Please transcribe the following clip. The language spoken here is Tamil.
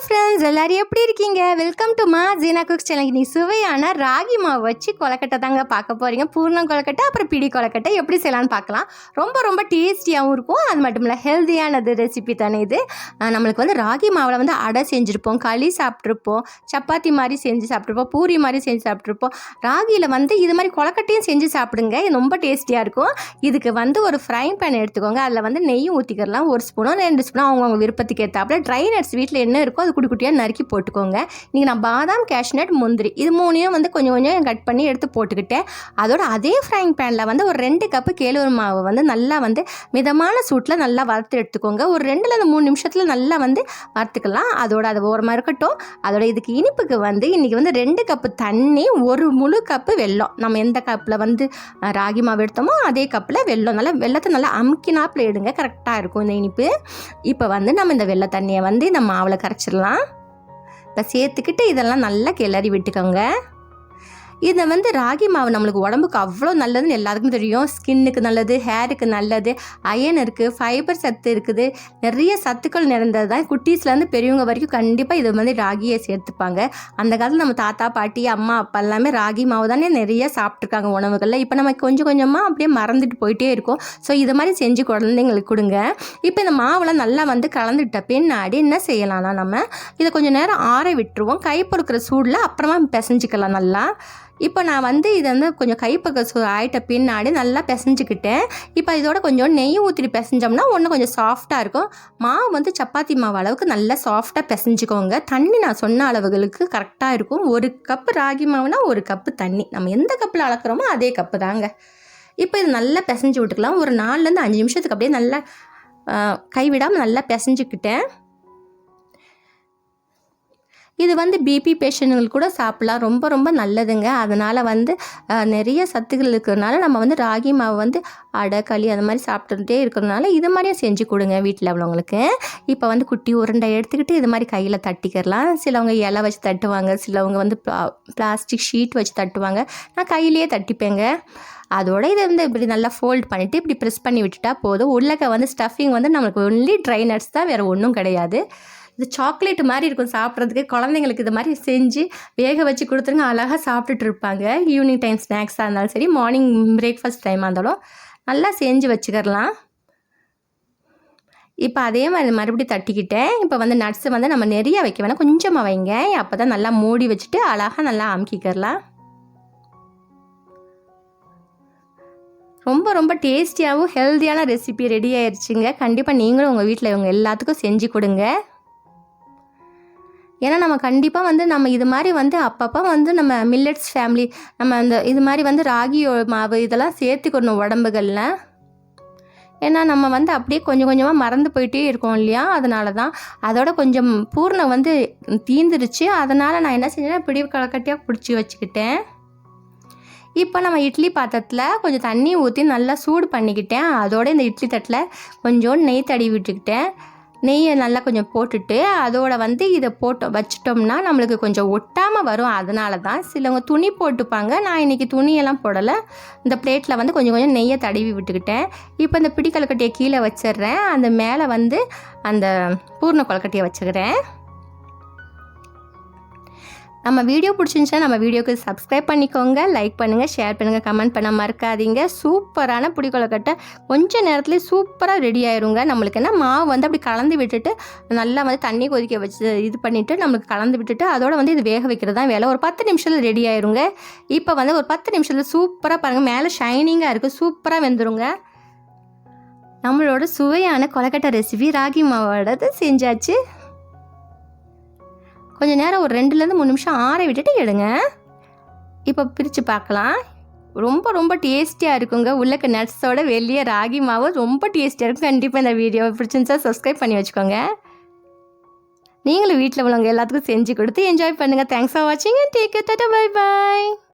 girlfriend. ஃப்ரெண்ட்ஸ் எல்லாரும் எப்படி இருக்கீங்க? வெல்கம் டு மா ஜீனா குக்ஸ் சேனல் இன்னைக்கு சுவையான ராகி மாவு வச்சு கொலக்கட்டை தாங்க பார்க்க போகிறீங்க பூர்ணம் கொலக்கட்டை அப்புறம் பிடி கொலக்கட்டை எப்படி செய்யலாம்னு பார்க்கலாம். ரொம்ப ரொம்ப டேஸ்டியாகவும் இருக்கும். அது மட்டும் இல்லை ஹெல்த்தியானது ரெசிபி தானே இது. நம்மளுக்கு வந்து ராகி மாவில் வந்து அடை செஞ்சுருப்போம் களி சாப்பிட்ருப்போம் சப்பாத்தி மாதிரி செஞ்சு சாப்பிட்ருப்போம் பூரி மாதிரி செஞ்சு சாப்பிட்ருப்போம் ராகியில் வந்து இது மாதிரி கொலக்கட்டையும் செஞ்சு சாப்பிடுங்க. இது ரொம்ப டேஸ்டியாக இருக்கும். இதுக்கு வந்து ஒரு ஃப்ரை பேன் எடுத்துக்கோங்க. அதில் வந்து நெய்யும் ஊற்றிக்கிறலாம் ஒரு ஸ்பூனோ ரெண்டு ஸ்பூனோ அவங்கவுங்க விருப்பத்துக்கு ஏற்றாப்புல ட்ரை நட்ஸ் வீட்டில் என்ன இருக்கோ அது குடி குட்டியாக நறுக்கி போட்டுக்கோங்க. இன்றைக்கி நான் பாதாம் கேஷ்நட் முந்திரி இது மூணையும் வந்து கொஞ்சம் கொஞ்சம் கட் பண்ணி எடுத்து போட்டுக்கிட்டேன். அதோட அதே ஃப்ரைங் பேனில் வந்து ஒரு ரெண்டு கப்பு கேழ்வரகு மாவு வந்து நல்லா வந்து மிதமான சூட்டில் நல்லா வறுத்து எடுத்துக்கோங்க. ஒரு ரெண்டுலேருந்து மூணு நிமிஷத்தில் நல்லா வந்து வறுத்துக்கலாம். அதோட அது ஓரமாக இருக்கட்டும். அதோட இதுக்கு இனிப்புக்கு வந்து இன்றைக்கி வந்து ரெண்டு கப்பு தண்ணி ஒரு முழு கப்பு வெல்லம். நம்ம எந்த கப்பில் வந்து ராகி மாவு எடுத்தோமோ அதே கப்பில் வெல்லம். நல்லா வெள்ளத்தை நல்லா அமுக்கினாப்பில் எடுங்க. கரெக்டாக இருக்கும் இந்த இனிப்பு. இப்போ வந்து நம்ம இந்த வெள்ளை தண்ணியை வந்து இந்த மாவில் கரைச்சிடலாம். இப்போ சேர்த்துக்கிட்டு இதெல்லாம் நல்லா கிளறி விட்டுக்கோங்க. இதை வந்து ராகி மாவு நம்மளுக்கு உடம்புக்கு அவ்வளோ நல்லதுன்னு எல்லாருக்குமே தெரியும். ஸ்கின்னுக்கு நல்லது ஹேருக்கு நல்லது அயன் இருக்குது ஃபைபர் சத்து இருக்குது. நிறைய சத்துக்கள் நிறைந்தது தான். குட்டீஸ்லேருந்து பெரியவங்க வரைக்கும் கண்டிப்பாக இதை வந்து ராகியை சேர்த்துப்பாங்க. அந்த காலத்தில் நம்ம தாத்தா பாட்டி அம்மா அப்பா எல்லாமே ராகி மாவு தானே நிறைய சாப்பிட்ருக்காங்க உணவுகளில். இப்போ நம்ம கொஞ்சம் கொஞ்சமாக அப்படியே மறந்துட்டு போயிட்டே இருக்கோம். ஸோ இது மாதிரி செஞ்சு குழந்தைங்களுக்கு கொடுங்க. இப்போ இந்த மாவுலாம் நல்லா வந்து கலந்துட்ட பின்னாடி என்ன செய்யலாம்னா நம்ம இதை கொஞ்சம் நேரம் ஆற விட்டுருவோம். கை பொறுக்கிற சூடில் அப்புறமா பிசைஞ்சிக்கலாம் நல்லா. இப்போ நான் வந்து இதை வந்து கொஞ்சம் கைப்பக்க சூ ஆயிட்ட பின்னாடி நல்லா பிசைஞ்சிக்கிட்டேன். இப்போ இதோட கொஞ்சம் நெய் ஊற்றிட்டு பிசைஞ்சோம்னா ஒன்று கொஞ்சம் சாஃப்டாக இருக்கும். மாவு வந்து சப்பாத்தி மாவு அளவுக்கு நல்லா சாஃப்டாக பிசைஞ்சிக்கோங்க. தண்ணி நான் சொன்ன அளவுகளுக்கு கரெக்டாக இருக்கும். ஒரு கப்பு ராகி மாவுனா ஒரு கப்பு தண்ணி. நம்ம எந்த கப்பில் அளக்குறோமோ அதே கப்பு தாங்க. இப்போ இது நல்லா பிசைஞ்சு விட்டுக்கலாம். ஒரு நாலுலேருந்து அஞ்சு நிமிஷத்துக்கு அப்படியே நல்லா கைவிடாமல் நல்லா பிசைஞ்சிக்கிட்டேன். இது வந்து பிபி பேஷண்ட்டுகள் கூட சாப்பிட்லாம். ரொம்ப ரொம்ப நல்லதுங்க. அதனால் வந்து நிறைய சத்துக்கள் இருக்கிறதுனால நம்ம வந்து ராகி மாவு வந்து அடை களி அந்த மாதிரி சாப்பிட்டுட்டே இருக்கிறதுனால இது மாதிரியும் செஞ்சு கொடுங்க வீட்டில் உள்ளவங்களுக்கு. இப்போ வந்து குட்டி உருண்டை எடுத்துக்கிட்டு இது மாதிரி கையில் தட்டிக்கிறலாம். சிலவங்க இலை வச்சு தட்டுவாங்க. சிலவங்க வந்து பிளாஸ்டிக் ஷீட் வச்சு தட்டுவாங்க. நான் கையிலேயே தட்டிப்பேங்க. அதோட இதை வந்து இப்படி நல்லா ஃபோல்ட் பண்ணிவிட்டு இப்படி ப்ரெஸ் பண்ணி விட்டுட்டா போதும். உள்ளக்க வந்து ஸ்டஃபிங் வந்து நம்மளுக்கு ஒன்லி ட்ரை நட்ஸ் தான் வேறு ஒன்றும் கிடையாது. இது சாக்லேட் மாதிரி இருக்கும் சாப்பிட்றதுக்கு. குழந்தைங்களுக்கு இது மாதிரி செஞ்சு வேக வச்சு கொடுத்துருங்க. அழகாக சாப்பிட்டுட்டு இருப்பாங்க. ஈவினிங் டைம் ஸ்நாக்ஸாக இருந்தாலும் சரி மார்னிங் பிரேக்ஃபாஸ்ட் டைமாக இருந்தாலும் நல்லா செஞ்சு வச்சுக்கிறலாம். இப்போ அதே மாதிரி மறுபடியும் தட்டிக்கிட்டேன். இப்போ வந்து நட்ஸு வந்து நம்ம நிறைய வைக்க வேணாம். கொஞ்சமாக வைங்க. அப்போ தான் நல்லா மூடி வச்சுட்டு அழகாக நல்லா அமுக்கிக்கிறலாம் ரொம்ப ரொம்ப டேஸ்டியாகவும் ஹெல்த்தியான ரெசிபி ரெடி ஆயிடுச்சுங்க கண்டிப்பாக நீங்களும் உங்கள் வீட்டில் இவங்க எல்லாத்துக்கும் செஞ்சு கொடுங்க. ஏன்னா நம்ம கண்டிப்பாக வந்து நம்ம இது மாதிரி வந்து அப்பப்போ வந்து நம்ம மில்லட்ஸ் ஃபேமிலி நம்ம அந்த இது மாதிரி வந்து ராகி மாவு இதெல்லாம் சேர்த்துக்கணும் உடம்புகளில். ஏன்னா நம்ம வந்து அப்படியே கொஞ்சம் கொஞ்சமாக மறந்து போயிட்டே இருக்கோம் இல்லையா? அதனால தான் அதோட கொஞ்சம் பூர்ணம் வந்து தீந்துருச்சு அதனால் நான் என்ன செஞ்சேன்னா பிடி கலக்கட்டியாக பிடிச்சி வச்சுக்கிட்டேன். இப்போ நம்ம இட்லி பாத்திரத்தில் கொஞ்சம் தண்ணி ஊற்றி நல்லா சூடு பண்ணிக்கிட்டேன். அதோட இந்த இட்லி தட்டில் கொஞ்சோண்டு நெய் தடவி விட்டுக்கிட்டேன். நெய்யை நல்லா கொஞ்சம் போட்டுட்டு அதோட வந்து இதை போட்டோம் வச்சிட்டோம்னா நம்மளுக்கு கொஞ்சம் ஒட்டாமல் வரும். அதனால தான் சிலவங்க துணி போட்டுப்பாங்க. நான் இன்றைக்கி துணியெல்லாம் போடலை. இந்த பிளேட்டில் வந்து கொஞ்சம் கொஞ்சம் நெய்யை தடவி விட்டுக்கிட்டேன். இப்போ இந்த பிடி கொலக்கட்டையை கீழே வச்சிடுறேன். அந்த மேலே வந்து அந்த பூர்ண கொலக்கட்டையை வச்சுக்கிறேன். நம்ம வீடியோ பிடிச்சிருந்துச்சுன்னா நம்ம வீடியோக்கு சப்ஸ்கிரைப் பண்ணிக்கோங்க லைக் பண்ணுங்கள் ஷேர் பண்ணுங்கள் கமெண்ட் பண்ண மறக்காதீங்க. சூப்பரான புடிக்கொலக்கட்டை கொஞ்சம் நேரத்துலேயே சூப்பராக ரெடி ஆயிருங்க. நம்மளுக்கு என்ன மாவு வந்து அப்படி கலந்து விட்டுட்டு நல்லா வந்து தண்ணி கொதிக்க வச்சு இது பண்ணிவிட்டு நம்மளுக்கு கலந்து விட்டுட்டு அதோட வந்து இது வேக வைக்கிறது தான் வேலை. ஒரு பத்து நிமிஷத்தில் ரெடி ஆயிருங்க. இப்போ வந்து ஒரு பத்து நிமிஷத்தில் சூப்பராக பாருங்கள் மேலே ஷைனிங்காக இருக்குது சூப்பராக வெந்துருங்க. நம்மளோட சுவையான கொலக்கட்டை ரெசிபி ராகி மாவோடது செஞ்சாச்சு. கொஞ்சம் நேரம் ஒரு ரெண்டுலேருந்து மூணு நிமிஷம் ஆற விட்டுட்டு எடுங்க இப்போ பிரித்து பார்க்கலாம். ரொம்ப ரொம்ப டேஸ்டியாக இருக்குங்க. உள்ளக்க நட்ஸோட வெளியே ராகி மாவு ரொம்ப டேஸ்டியாக இருக்கும். கண்டிப்பாக இந்த வீடியோ பிடிச்சிருந்துச்சா சப்ஸ்கிரைப் பண்ணி வச்சுக்கோங்க. நீங்களும் வீட்டில் உள்ளவங்க எல்லாத்துக்கும் செஞ்சு கொடுத்து என்ஜாய் பண்ணுங்கள் தேங்க்ஸ் ஃபார் வாட்சிங் and take tata bye bye